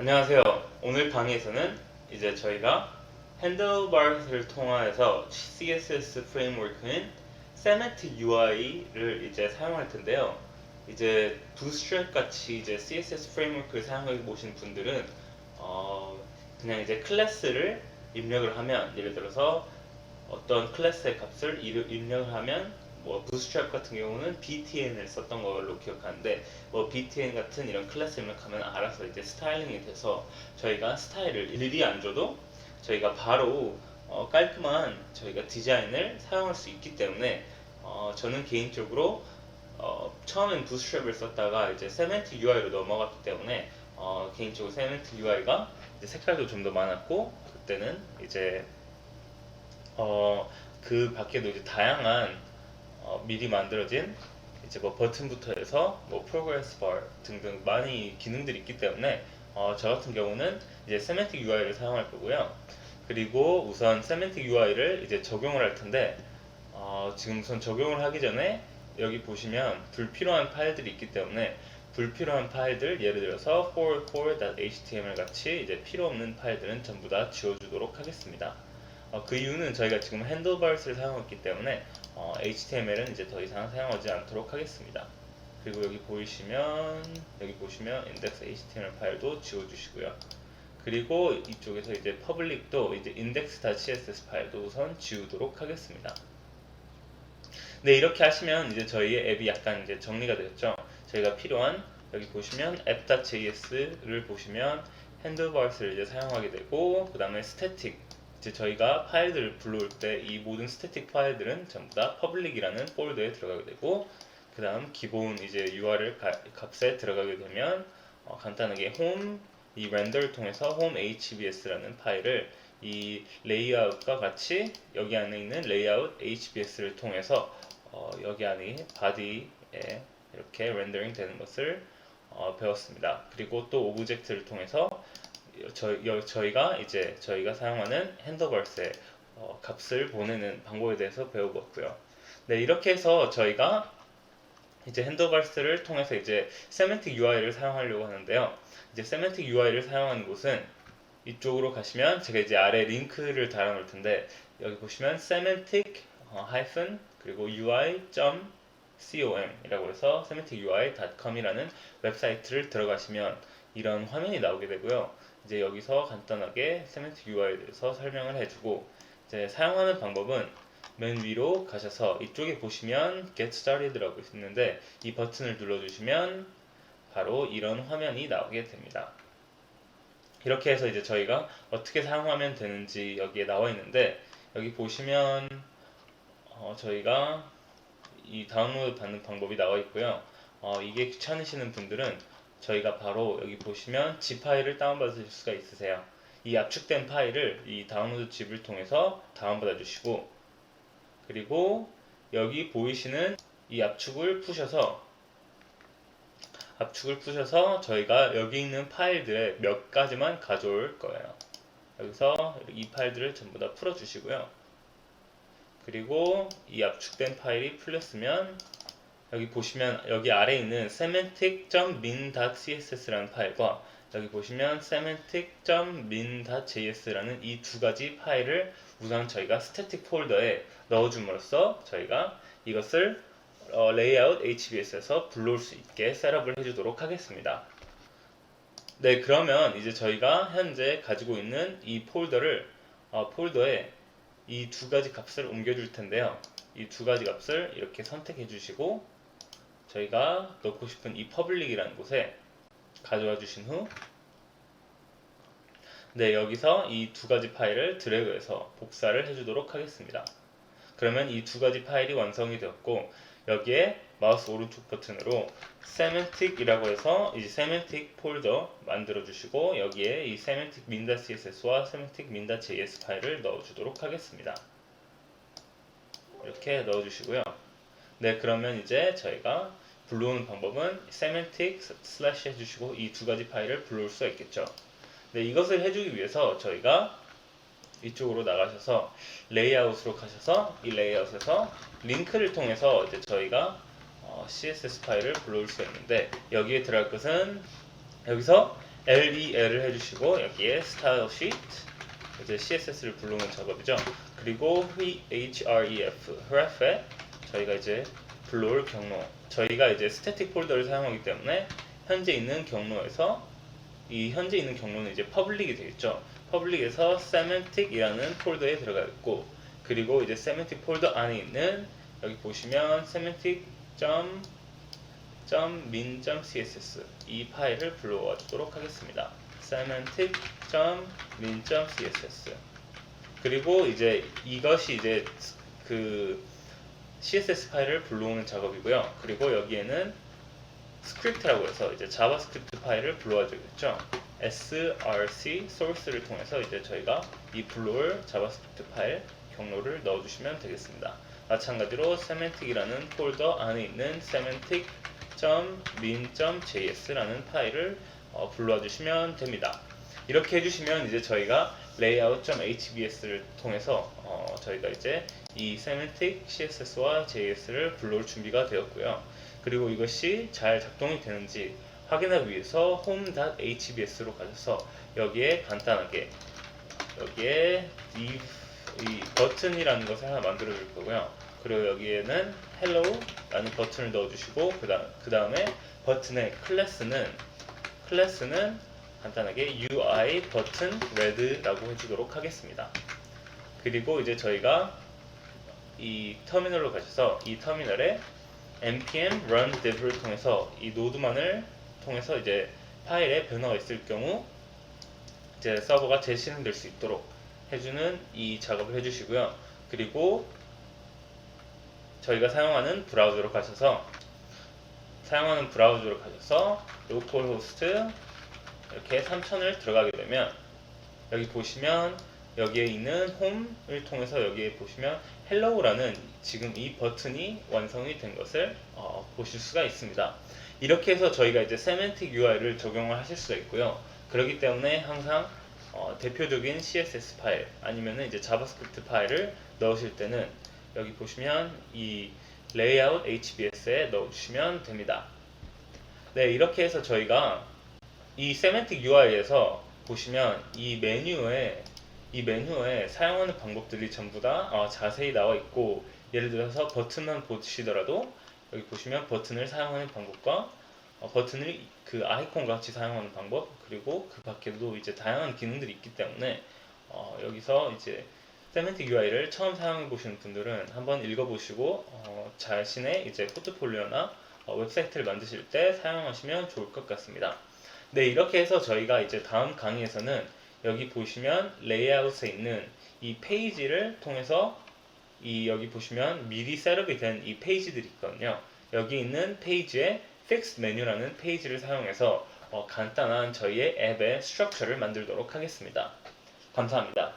안녕하세요. 오늘 강의에서는 이제 저희가 핸들바를 통해서 CSS 프레임워크인 Semantic UI를 이제 사용할 텐데요. 이제 Bootstrap 같이 이제 CSS 프레임워크를 사용해 보신 분들은 어 그냥 이제 클래스를 입력을 하면 예를 들어서 어떤 클래스의 값을 입- 입력을 하면 뭐 Bootstrap 같은 경우는 btn을 썼던 걸로 기억하는데 뭐 btn 같은 이런 클래스 입력하면 알아서 이제 스타일링이 돼서 저희가 스타일을 일일이 안 줘도 저희가 바로 어, 깔끔한 저희가 디자인을 사용할 수 있기 때문에 어, 저는 개인적으로 어, 처음엔 Bootstrap을 썼다가 이제 Semantic UI로 넘어갔기 때문에 어, 개인적으로 Semantic UI가 색깔도 좀 더 많았고 그때는 이제 어, 그 밖에도 이제 다양한 어, 미리 만들어진 이제 뭐 버튼부터 해서 뭐 프로그레스 바 등등 많이 기능들이 있기 때문에 어, 저 같은 경우는 이제 세멘틱 UI를 사용할 거고요. 그리고 우선 세멘틱 UI를 이제 적용을 할 텐데 어, 지금 우선 적용을 하기 전에 여기 보시면 불필요한 파일들이 있기 때문에 불필요한 파일들 예를 들어서 for core.html 같이 이제 필요 없는 파일들은 전부 다 지워주도록 하겠습니다. 어, 그 이유는 저희가 지금 핸들바스를 사용했기 때문에 어, HTML은 이제 더 이상 사용하지 않도록 하겠습니다. 그리고 여기 보이시면 여기 보시면 index HTML 파일도 지워주시고요. 그리고 이쪽에서 이제 public도 이제 index.css 파일도 우선 지우도록 하겠습니다. 네 이렇게 하시면 이제 저희의 앱이 약간 이제 정리가 되었죠. 저희가 필요한 여기 보시면 app.js를 보시면 핸들바스를 이제 사용하게 되고 그 다음에 static 이제 저희가 파일들을 불러올 때 이 모든 스태틱 파일들은 전부 다 public이라는 폴더에 들어가게 되고 그 다음 기본 이제 URL 가- 값에 들어가게 되면 어, 간단하게 home 이 렌더를 통해서 home hbs라는 파일을 이 레이아웃과 같이 여기 안에 있는 레이아웃 hbs를 통해서 어, 여기 안에 body에 이렇게 렌더링 되는 것을 어, 배웠습니다. 그리고 또 오브젝트를 통해서 저희, 여- 저희가 이제 저희가 사용하는 핸더버스의 어, 값을 보내는 방법에 대해서 배워봤고요. 네, 이렇게 해서 저희가 이제 핸더버스를 통해서 이제 세멘틱 UI를 사용하려고 하는데요. 이제 세멘틱 UI를 사용하는 곳은 이쪽으로 가시면 제가 이제 아래 링크를 달아 놓을 텐데 여기 보시면 semantic 어, hyphen 그리고 ui.com 이라고 해서 semanticui.com이라는 웹사이트를 들어가시면 이런 화면이 나오게 되고요. 이제 여기서 간단하게 세멘틱 UI에 대해서 설명을 해주고 이제 사용하는 방법은 맨 위로 가셔서 이쪽에 보시면 Get Started라고 있는데 이 버튼을 눌러주시면 바로 이런 화면이 나오게 됩니다. 이렇게 해서 이제 저희가 어떻게 사용하면 되는지 여기에 나와 있는데 여기 보시면 어, 저희가 이 다운로드 받는 방법이 나와 있고요. 어, 이게 귀찮으시는 분들은 저희가 바로 여기 보시면 zip 파일을 다운받으실 수가 있으세요. 이 압축된 파일을 이 다운로드 집을 통해서 다운받아 주시고 그리고 여기 보이시는 이 압축을 푸셔서 압축을 푸셔서 저희가 여기 있는 파일들의 몇 가지만 가져올 거예요. 여기서 이 파일들을 전부 다 풀어 주시고요. 그리고 이 압축된 파일이 풀렸으면 여기 보시면 여기 아래 있는 semantic.min.css라는 파일과 여기 보시면 semantic.min.js라는 이 두 가지 파일을 우선 저희가 스태틱 폴더에 넣어줌으로써 저희가 이것을 어, 레이아웃 HBS에서 불러올 수 있게 셋업을 해주도록 하겠습니다. 네, 그러면 이제 저희가 현재 가지고 있는 이 폴더를 어, 폴더에 이 두 가지 값을 옮겨줄 텐데요. 이 두 가지 값을 이렇게 선택해 주시고 저희가 넣고 싶은 이 퍼블릭이라는 곳에 가져와 주신 후 네, 여기서 이 두 가지 파일을 드래그해서 복사를 해주도록 하겠습니다. 그러면 이 두 가지 파일이 완성이 되었고 여기에 마우스 오른쪽 버튼으로 semantic이라고 해서 이 semantic 폴더 만들어 주시고 여기에 이 semantic min.css와 semantic min.js 파일을 넣어 주도록 하겠습니다. 이렇게 넣어 주시고요. 네, 그러면 이제 저희가 불러오는 방법은 semantic slash 해주시고 이 두 가지 파일을 불러올 수가 있겠죠. 네, 이것을 해주기 위해서 저희가 이쪽으로 나가셔서 레이아웃으로 가셔서 이 레이아웃에서 링크를 통해서 이제 저희가 어, CSS 파일을 불러올 수가 있는데 여기에 들어갈 것은 여기서 LEL을 해주시고 여기에 Style Sheet 이제 CSS를 불러오는 작업이죠. 그리고 href href에 저희가 이제 불러올 경로 저희가 이제 스태틱 폴더를 사용하기 때문에 현재 있는 경로에서 이 현재 있는 경로는 이제 퍼블릭이 되겠죠. 퍼블릭에서 semantic이라는 폴더에 들어가 있고 그리고 이제 semantic 폴더 안에 있는 여기 보시면 semantic min css 이 파일을 불러와 주도록 하겠습니다. semantic min css 그리고 이제 이것이 이제 그 CSS 파일을 불러오는 작업이고요. 그리고 여기에는 스크립트라고 해서 이제 자바스크립트 파일을 불러와 주겠죠. src source를 통해서 이제 저희가 이 불러올 자바스크립트 파일 경로를 넣어 주시면 되겠습니다. 마찬가지로 semantic이라는 폴더 안에 있는 semantic.min.js라는 파일을 어, 불러와 주시면 됩니다. 이렇게 해주시면 이제 저희가 layout.hbs를 통해서 어, 저희가 이제 이 semantic css와 js를 불러올 준비가 되었고요. 그리고 이것이 잘 작동이 되는지 확인하기 위해서 home.hbs로 가셔서 여기에 간단하게 여기에 div 이 버튼이라는 것을 하나 만들어 줄 거고요. 그리고 여기에는 hello라는 버튼을 넣어 주시고 그다음 그 다음에 버튼의 클래스는 클래스는 간단하게 UI 버튼 red라고 해주도록 하겠습니다. 그리고 이제 저희가 이 터미널로 가셔서 이 터미널에 npm run dev를 통해서 이 노드만을 통해서 이제 파일에 변화가 있을 경우 이제 서버가 재실행될 수 있도록 해주는 이 작업을 해주시고요. 그리고 저희가 사용하는 브라우저로 가셔서 사용하는 브라우저로 가셔서 localhost 이렇게 3000을 들어가게 되면 여기 보시면 여기에 있는 홈을 통해서 여기에 보시면 hello라는 지금 이 버튼이 완성이 된 것을 어, 보실 수가 있습니다. 이렇게 해서 저희가 이제 semantic UI를 적용을 하실 수가 있고요. 그렇기 때문에 항상 어, 대표적인 CSS 파일 아니면은 이제 자바스크립트 파일을 넣으실 때는 여기 보시면 이 layout HBS에 넣어주시면 됩니다. 네, 이렇게 해서 저희가 이 세멘틱 UI에서 보시면 이 메뉴에 이 메뉴에 사용하는 방법들이 전부 다 어, 자세히 나와 있고 예를 들어서 버튼만 보시더라도 여기 보시면 버튼을 사용하는 방법과 어, 버튼을 그 아이콘 같이 사용하는 방법 그리고 그 밖에도 이제 다양한 기능들이 있기 때문에 어, 여기서 이제 세멘틱 UI를 처음 사용해 보시는 분들은 한번 읽어보시고 어, 자신의 이제 포트폴리오나 어, 웹사이트를 만드실 때 사용하시면 좋을 것 같습니다. 네, 이렇게 해서 저희가 이제 다음 강의에서는 여기 보시면 레이아웃에 있는 이 페이지를 통해서 이 여기 보시면 미리 셋업이 된 이 페이지들이 있거든요. 여기 있는 페이지에 fix 메뉴라는 페이지를 사용해서 어, 간단한 저희의 앱의 스트럭처를 만들도록 하겠습니다. 감사합니다.